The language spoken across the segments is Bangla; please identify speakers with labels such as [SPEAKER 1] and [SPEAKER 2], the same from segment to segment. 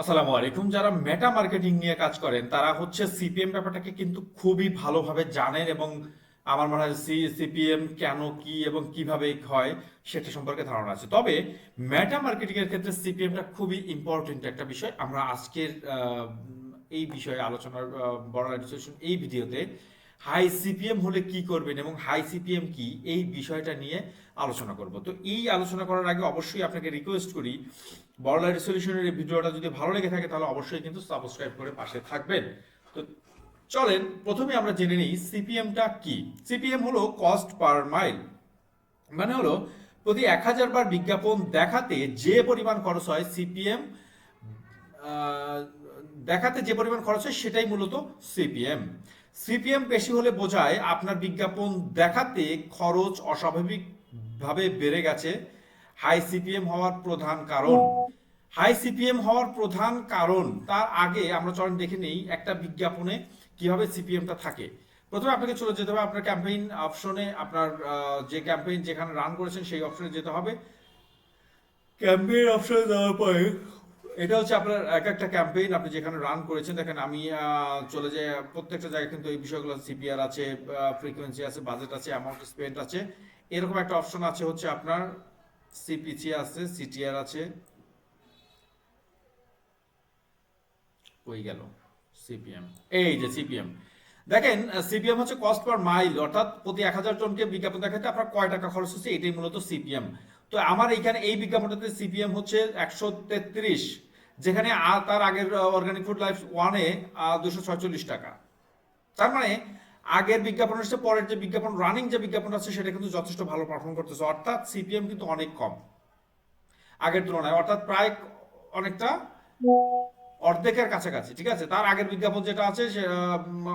[SPEAKER 1] আসসালামু আলাইকুম। যারা মেটা মার্কেটিং নিয়ে কাজ করেন, তারা হচ্ছে সিপিএম ব্যাপারটাকে কিন্তু খুবই ভালোভাবে জানেন এবং আমার মনে হয় সি সিপিএম কেন, কি এবং কীভাবে হয় সেটা সম্পর্কে ধারণা আছে। তবে মেটা মার্কেটিং এর ক্ষেত্রে সিপিএমটা খুবই ইম্পর্টেন্ট একটা বিষয়। আমরা আজকের এই বিষয়ে আলোচনার বড় ডিসকাশন এই ভিডিওতে হাই সিপিএম হলে কি করবেন এবং হাই সিপিএম কি? এই বিষয়টা নিয়ে আলোচনা করব। তো এই আলোচনা করার আগে অবশ্যই আপনাকে রিকোয়েস্ট করি বড়লাইট সলিউশনের এই ভিডিওটা যদি ভালো লেগে থাকে তাহলে অবশ্যই কিন্তু সাবস্ক্রাইব করে পাশে থাকবেন। তো চলেন, প্রথমে আমরা জেনে নিই সিপিএমটা কি। সিপিএম হলো কস্ট পার মাইল মানে হলো প্রতি এক হাজার বার বিজ্ঞাপন দেখাতে যে পরিমাণ খরচ হয় সিপিএম দেখাতে যে পরিমাণ খরচ হয় সেটাই মূলত সিপিএম সিপিএম বেশি হলে বোঝায় আপনার বিজ্ঞাপন দেখাতে খরচ অস্বাভাবিকভাবে বেড়ে গেছে। হাই সিপিএম হওয়ার প্রধান কারণ। হাই সিপিএম হওয়ার প্রধান কারণ, তার আগে আমরা চলেন দেখে নেই একটা বিজ্ঞাপনে কীভাবে সিপিএমটা থাকে। প্রথমে আপনাকে চলে যেতে হবে আপনার ক্যাম্পেইন অপশনে, আপনার যে ক্যাম্পেইন যেখানে রান করেছেন সেই অপশনে যেতে হবে। ক্যাম্পেইন অপশনে যাওয়ার পরে এটা হচ্ছে আপনার এক একটা ক্যাম্পেইন আপনি যেখানে রান করেছেন, দেখেন আমি চলে যাই, প্রত্যেকটা জায়গায় কিন্তু এই বিষয়গুলো সিপিআর আছে ফ্রিকোয়েন্সি আছে বাজেট আছে অ্যামাউন্ট স্পেন্ড আছে। এরকম একটা অপশন আছে হচ্ছে আপনার সিপিসি আছে সিটিআর আছে। কই গেল? সিপিএম এই যে সিপিএম দেখেন সিপিএম হচ্ছে কস্ট পার মাইল অর্থাৎ প্রতি এক হাজার জনকে বিজ্ঞাপন দেখাতে আপনার কয় টাকা খরচ হচ্ছে, এটাই মূলত সিপিএম তো আমার এইখানে এই বিজ্ঞাপনটাতে সিপিএম হচ্ছে একশো তেত্রিশ। যেখানে তার আগের অর্গানিক ফুড লাইফ ওয়ানে দুশো ছয়চল্লিশ টাকা। তার মানে আগের বিজ্ঞাপন হচ্ছে পরের যে বিজ্ঞাপন রানিং যে বিজ্ঞাপন আছে, সেটা কিন্তু যথেষ্ট ভালো পারফর্ম করতেছে। অর্থাৎ সিপিএম কিন্তু অনেক কম। আগের তুলনায়, অর্থাৎ প্রায় অনেকটা অর্ধেকের কাছাকাছি, ঠিক আছে? তার আগের বিজ্ঞাপন যেটা আছে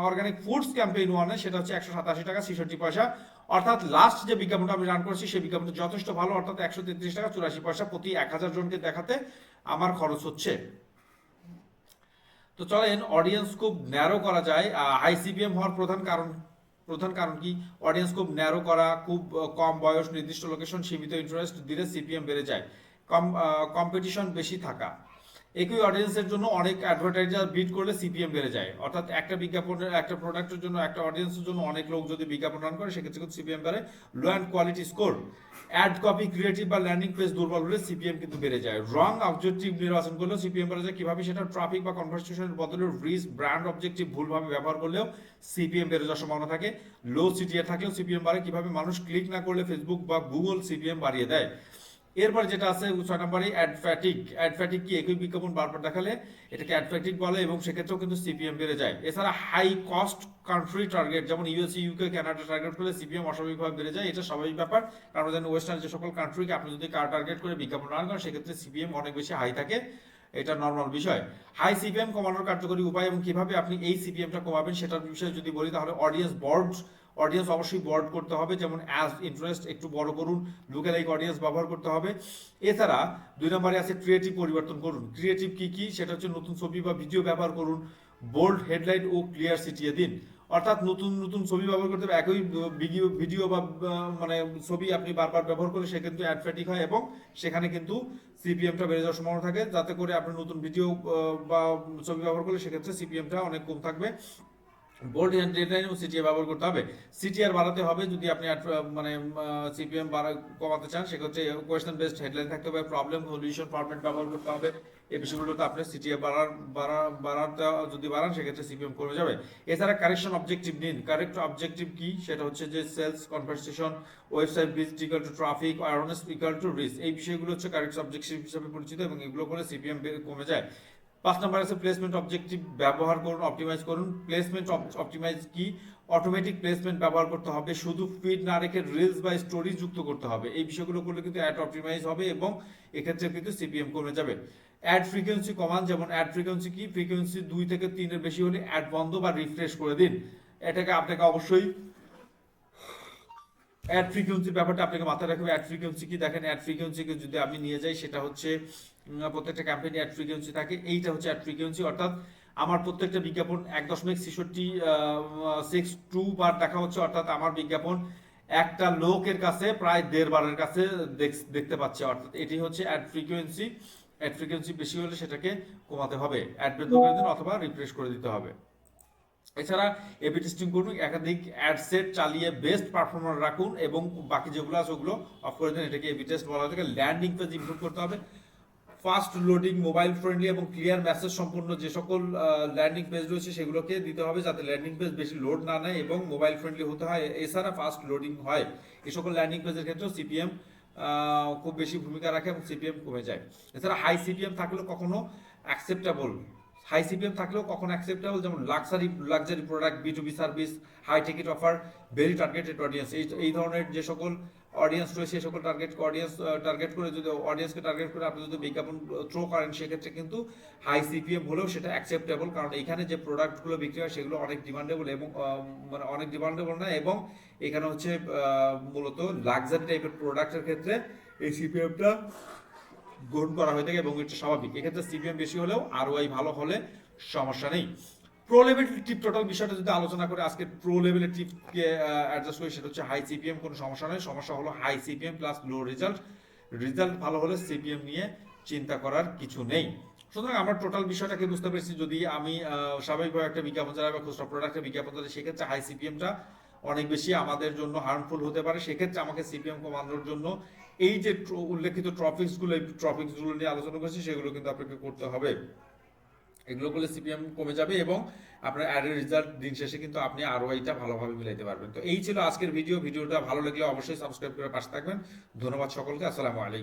[SPEAKER 1] অর্গানিক ফুডস ক্যাম্পেইন ওয়ানে সেটা হচ্ছে একশো সাতাশি টাকা, ছেষট্টি পয়সা। অর্থাৎ লাস্ট যে বিজ্ঞাপনটা আমি রান করেছি, সেই বিজ্ঞাপনটা যথেষ্ট ভালো, অর্থাৎ একশো তেত্রিশ টাকা, চুরাশি পয়সা প্রতি এক হাজার জনকে দেখাতে আমার খরচ হচ্ছে। তো চলেন অডিয়েন্স খুব ন্যারো করা যায়। হাই সিপিএম হওয়ার প্রধান কারণ প্রধান কারণ কি? অডিয়েন্স খুব ন্যারো করা, খুব কম বয়স, নির্দিষ্ট লোকেশন সীমিত ইন্টারেস্ট দিলে সিপিএম বেড়ে যায়। কম কম্পিটিশন বেশি থাকা। একই অডিয়েন্সের জন্য অনেক অ্যাডভার্টাইজার বিট করলে সিপিএম বেড়ে যায়। অর্থাৎ একটা বিজ্ঞাপনের, একটা প্রোডাক্টের জন্য, একটা অডিয়েন্সের জন্য অনেক লোক যদি বিজ্ঞাপন রান করে, সেক্ষেত্রে সিপিএম বেড়ে। Low and quality score ad copy creative বা ল্যান্ডিং পেজ দুর্বল হলে সিপিএম কিন্তু বেড়ে যায়। রং অবজেক্টিভ নির্বাচন করলেও সিপিএম বেড়ে যায় কীভাবে সেটা ট্রাফিক বা কনভার্সেশনের বদলে রিস ব্র্যান্ড অবজেক্টিভ ভুলভাবে ব্যবহার করলেও সিপিএম বেড়ে যাওয়ার সম্ভাবনা থাকে। লো সিটিএ থাকলেও সিপিএম বাড়ে। কীভাবে মানুষ ক্লিক না করলে ফেসবুক বা গুগল সিপিএম বাড়িয়ে দেয়? এরপর যেটা আছে ছয় নম্বরে অ্যাডফ্যাটিক অ্যাডফ্যাটিক কি? একই বিজ্ঞাপন বারবার দেখালে এটাকে অ্যাডফ্যাটিক বলে এবং সেক্ষেত্রেও কিন্তু সিপিএম বেড়ে যায়। এছাড়া হাই কস্ট কান্ট্রি টার্গেট যেমন ইউএসএ ইউকে কানাডা টার্গেট করলে সিপিএম অস্বাভাবিকভাবে বেড়ে যায়। এটা স্বাভাবিক ব্যাপার। কারণ ওয়েস্টার্ন যে সকল কান্ট্রিকে আপনি যদি কার টার্গেট করে বিজ্ঞাপন রান করেন, সেক্ষেত্রে সিপিএম অনেক বেশি হাই থাকে। এটা নর্মাল বিষয়। হাই সিপিএম কমানোর কার্যকরী উপায় এবং কীভাবে আপনি এই সিপিএমটা কমাবেন সেটার বিষয়ে যদি বলি, তাহলে অডিয়েন্স বর্ড অডিয়েন্স অবশ্যই বর্ড করতে হবে। যেমন অ্যাজ ইন্টারেস্ট একটু বড় করুন লুকেলাইক অডিয়েন্স ব্যবহার করতে হবে। এছাড়া দুই নম্বরে আছে ক্রিয়েটিভ পরিবর্তন করুন। ক্রিয়েটিভ কি কি? সেটা হচ্ছে নতুন ছবি বা ভিডিও ব্যবহার করুন। বোল্ড হেডলাইন ও ক্লিয়ার সিটিয়ে দিন। অর্থাৎ নতুন নতুন ছবি ব্যবহার করতে হবে, একই ভিডিও ভিডিও বা মানে ছবি আপনি বারবার ব্যবহার করে সে কিন্তু অ্যাডফ্যাটিক হয় এবং সেখানে কিন্তু সিপিএমটা বেড়ে যাওয়ার সম্ভাবনা থাকে। যাতে করে আপনি নতুন ভিডিও বা ছবি ব্যবহার করলে সেক্ষেত্রে সিপিএমটা অনেক কম থাকবে। ডেডলাইন ও সিটিআর ব্যবহার করতে হবে। সিটিআর বাড়াতে হবে যদি আপনি মানে সিপিএম বাড়া, কমাতে চান, সেক্ষেত্রে কোয়েশ্চেন বেসড হেডলাইন থাকতে হবে প্রবলেম সলিউশন ফরম্যাট ব্যবহার করতে হবে। এই বিষয়গুলোতে আপনি সিটিআর বাড়ার, বাড়া বাড়াতে যদি বাড়ান, সেক্ষেত্রে সিপিএম কমে যাবে। এছাড়া কারেকশন অবজেক্টিভ নিন। কারেক্ট অবজেক্টিভ কি? সেটা হচ্ছে যে sales conversation website visit equal to traffic awareness equal to risk এই বিষয়গুলো হচ্ছে কারেক্ট অবজেক্টিভ হিসেবে পরিচিত এবং এগুলো করে সিপিএম কমে যায়। পাঁচ নাম্বার আছে প্লেসমেন্ট অবজেক্টিভ ব্যবহার করুন অপটিমাইজ করুন। প্লেসমেন্ট অপটিমাইজ কি? অটোমেটিক প্লেসমেন্ট ব্যবহার করতে হবে, শুধু ফিড না রেখে রিলস বা স্টোরি যুক্ত করতে হবে। এই বিষয়গুলো করলে কিন্তু অ্যাড অপটিমাইজ হবে এবং এক্ষেত্রে কিন্তু সিপিএম কমে যাবে। অ্যাড ফ্রিকোয়েন্সি কমান, যেমন অ্যাড ফ্রিকোয়েন্সি কি? ফ্রিকোয়েন্সি দুই থেকে তিনের বেশি হলে অ্যাড বন্ধ বা রিফ্রেশ করে দিন। এটাকে আপনাকে অবশ্যই অ্যাড ফ্রিকোয়েন্সির ব্যাপারটা আপনাকে মাথায় রাখবে অ্যাড ফ্রিকোয়েন্সি কি? দেখেন অ্যাড ফ্রিকোয়েন্সিকে যদি আমি নিয়ে যাই, সেটা হচ্ছে প্রত্যেকটা ক্যাম্পেইনে অ্যাড ফ্রিকোয়েন্সি থাকে। এইটা হচ্ছে অ্যাড ফ্রিকোয়েন্সি অর্থাৎ আমার প্রত্যেকটা বিজ্ঞাপন এক দশমিক ছেষট্টি সিক্স টু বার দেখা হচ্ছে। অর্থাৎ আমার বিজ্ঞাপন একটা লোকের কাছে প্রায় দেড় বারের কাছে দেখ- দেখতে পাচ্ছে। অর্থাৎ এটি হচ্ছে অ্যাড ফ্রিকোয়েন্সি অ্যাড ফ্রিকোয়েন্সি বেশি হলে সেটাকে কমাতে হবে। অ্যাড বন্ধ করে দিন অথবা রিফ্রেশ করে দিতে হবে। এছাড়া এবি টেস্টিং করুন, একাধিক অ্যাড সেট চালিয়ে বেস্ট পারফরমার রাখুন এবং বাকি যেগুলো আছে ওগুলো অফ করে দিন। এটাকে এবি টেস্ট বলা হয়ে। ল্যান্ডিং পেজ ইমপ্রুভ করতে হবে। ফাস্ট লোডিং মোবাইল ফ্রেন্ডলি এবং ক্লিয়ার মেসেজ সম্পূর্ণ যে সকল ল্যান্ডিং পেজ রয়েছে সেগুলোকে দিতে হবে যাতে ল্যান্ডিং পেজ বেশি লোড না নেয় এবং মোবাইল ফ্রেন্ডলি হতে হয়। এছাড়া ফাস্ট লোডিং হয়। এই সকল ল্যান্ডিং পেজের ক্ষেত্রেও সিপিএম খুব বেশি ভূমিকা রাখে এবং সিপিএম কমে যায়। এছাড়া হাই সিপিএম থাকলেও কখনো অ্যাকসেপ্টেবল হাই সিপিএম থাকলেও কখনো অ্যাকসেপ্টেবল যেমন luxury luxury product B to B service high ticket offer very targeted audience এই এই ধরনের যে সকল অডিয়েন্স রয়েছে সকল টার্গেট অডিয়েন্স টার্গেট করে যদি অডিয়েন্সকে টার্গেট করে আপনি যদি বিজ্ঞাপন থ্রো করেন, সেক্ষেত্রে কিন্তু হাই সিপিএম হলেও সেটা অ্যাকসেপ্টেবল কারণ এখানে যে প্রোডাক্টগুলো বিক্রি হয়, সেগুলো অনেক ডিমান্ডেবল এবং মানে অনেক ডিমান্ডেবল না, এবং এখানে হচ্ছে মূলত লাক্সারি টাইপের প্রোডাক্টের ক্ষেত্রে এই সিপিএমটা গ্রহণ করা হয়ে থাকে এবং এটা স্বাভাবিক। এক্ষেত্রে সিপিএম বেশি হলেও আরওআই ভালো হলে সমস্যা নেই। প্রো লেভেল টিপ টোটাল বিষয়টা যদি আলোচনা করে আজকে প্রো লেভেলের টিপকে অ্যাডজাস্ট করি, সেটা হচ্ছে হাই সিপিএম কোনো সমস্যা নেই। সমস্যা হলো high CPM plus low result result ভালো হলে সিপিএম নিয়ে চিন্তা করার কিছু নেই। সুতরাং আমরা টোটাল বিষয়টাকে বুঝতে পেরেছি। যদি আমি স্বাভাবিকভাবে একটা বিজ্ঞাপন চালাই বা খুচরা প্রোডাক্টের বিজ্ঞাপন চালাই, সেক্ষেত্রে হাই সিপিএমটা অনেক বেশি আমাদের জন্য হার্মফুল হতে পারে। সেক্ষেত্রে আমাকে সিপিএম কমানোর জন্য এই যে উল্লেখিত ট্রপিক্সগুলো এই গুলো নিয়ে আলোচনা করেছি, সেগুলো কিন্তু আপনাকে করতে হবে। এগুলো করলে সিপিএম কমে যাবে এবং আপনার অ্যাডের রেজাল্ট দিন শেষে কিন্তু আপনি আরও এইটা ভালোভাবে মিলাইতে পারবেন। তো এই ছিল আজকের ভিডিও ভিডিওটা ভালো লাগলে অবশ্যই সাবস্ক্রাইব করে পাশে থাকবেন। ধন্যবাদ সকলকে। আসসালামু আলাইকুম।